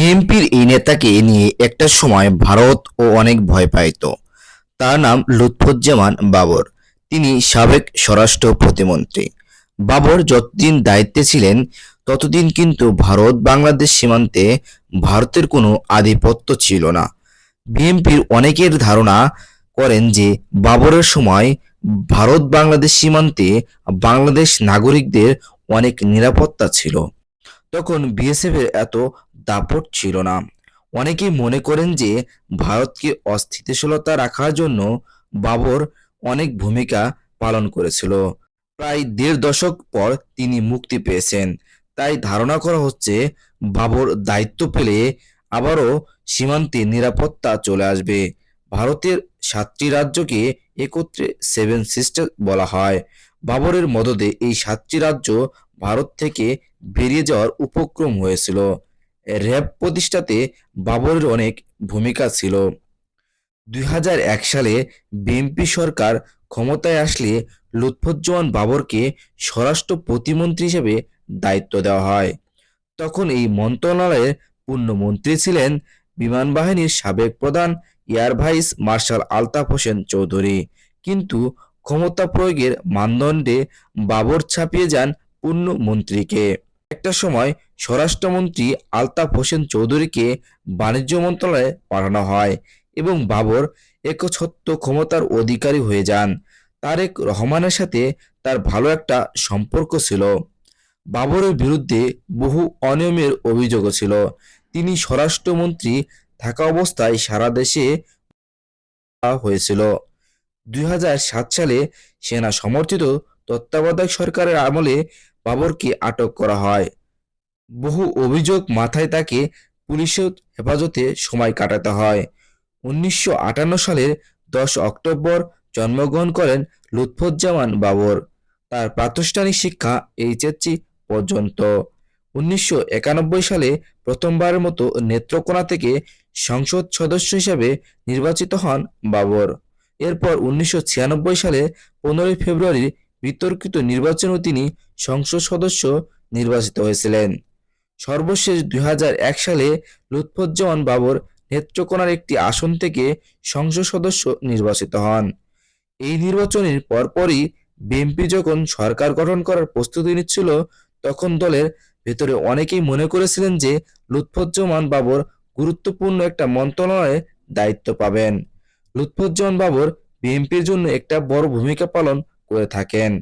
বিএনপির এই নেতাকে নিয়ে একটা সময় ভারত ও অনেক ভয় পাইত। তার নাম লুৎফুজ্জামান বাবর। তিনি সাবেক স্বরাষ্ট্র প্রতিমন্ত্রী। বাবর যতদিন দায়িত্বে ছিলেন, ততদিন কিন্তু ভারত বাংলাদেশ সীমান্তে ভারতের কোনো আধিপত্য ছিল না। বিএনপির অনেকের ধারণা করেন যে বাবরের সময় ভারত বাংলাদেশ সীমান্তে বাংলাদেশ নাগরিকদের অনেক নিরাপত্তা ছিল। তখন বিএসএফ এর এত দাপট ছিল না। অনেকেই মনে করেন যে ভারতকে অস্থিতিশীলতা রাখার জন্য বাবর অনেক ভূমিকা পালন করেছিল। প্রায় দেড় দশক পর তিনি মুক্তি পেয়েছেন। তাই ধারণা করা হচ্ছে বাবর দায়িত্ব পেলে আবারও সীমান্তে নিরাপত্তা চলে আসবে। ভারতের সাতটি রাজ্যকে একত্রে সেভেন সিস্টার বলা হয়। বাবরের মদদে এই সাতটি রাজ্য ভারত থেকে বেরিয়ে যাওয়ার উপক্রম হয়েছিল। র্যাব প্রতিষ্ঠাতে বাবরের অনেক ভূমিকা ছিল। দুই হাজার এক সালে বিএনপি সরকার ক্ষমতায় আসলে লুৎফুজ্জামান বাবরকে স্বরাষ্ট্র প্রতিমন্ত্রী হিসেবে দায়িত্ব দেওয়া হয়। তখন এই মন্ত্রণালয়ের পূর্ণমন্ত্রী ছিলেন বিমান বাহিনীর সাবেক প্রধান air vice marshal Altaf Hossain Chowdhury. কিন্তু ক্ষমতা প্রয়োগের মানদণ্ডে বাবর ছাপিয়ে যান পূর্ণমন্ত্রীকে একটা সময় স্বরাষ্ট্রমন্ত্রী আলতাফ হোসেন চৌধুরীকে বাণিজ্য মন্ত্রণালয়ে পাঠানো হয় এবং বাবর একচ্ছত্ব ক্ষমতার অধিকারী হয়ে যান। তারেক রহমানের সাথে তার ভালো একটা সম্পর্ক ছিল। বাবরের বিরুদ্ধে বহু অনিয়মের অভিযোগও ছিল। তিনি স্বরাষ্ট্রমন্ত্রী থাকা অবস্থায় সারা দেশে হয়েছিল। দুই হাজার সাত সালে সেনা সমর্থিত তত্ত্বাবধায়ক সরকারের আমলে বাবরকে আটক করা হয়। বহু অভিযোগ মাথায় তাকে পুলিশের হেফাজতে সময় কাটাতে হয়। উনিশশো আটান্ন সালের দশ অক্টোবর জন্মগ্রহণ করেন লুৎফুজ্জামান বাবর। তার প্রাতিষ্ঠানিক শিক্ষা এইচএসসি পর্যন্ত। উনিশশো একানব্বই সালে প্রথমবারের মতো নেত্রকোনা থেকে সংসদ সদস্য হিসেবে নির্বাচিত হন বাবর। এরপর উনিশশো ছিয়ানব্বই সালে পনেরোই ফেব্রুয়ারি বিতর্কিত নির্বাচনেও তিনি সংসদ সদস্য নির্বাচিত হয়েছিলেন। সর্বশেষ দুই হাজার এক সালে লুৎফুজ্জামান বাবর নেত্রকোনার একটি আসন থেকে সংসদ সদস্য নির্বাচিত হন। এই নির্বাচনের পরপরই বিএনপি যখন সরকার গঠন করার প্রস্তুতি নিচ্ছিল, তখন দলের ভেতরে অনেকেই মনে করেছিলেন যে লুৎফুজ্জামান বাবর গুরুত্বপূর্ণ একটা মন্ত্রণালয়ে দায়িত্ব পাবেন। লুৎফুজ্জামান বাবর বিএনপির জন্য একটা বড় ভূমিকা পালন করে থাকেন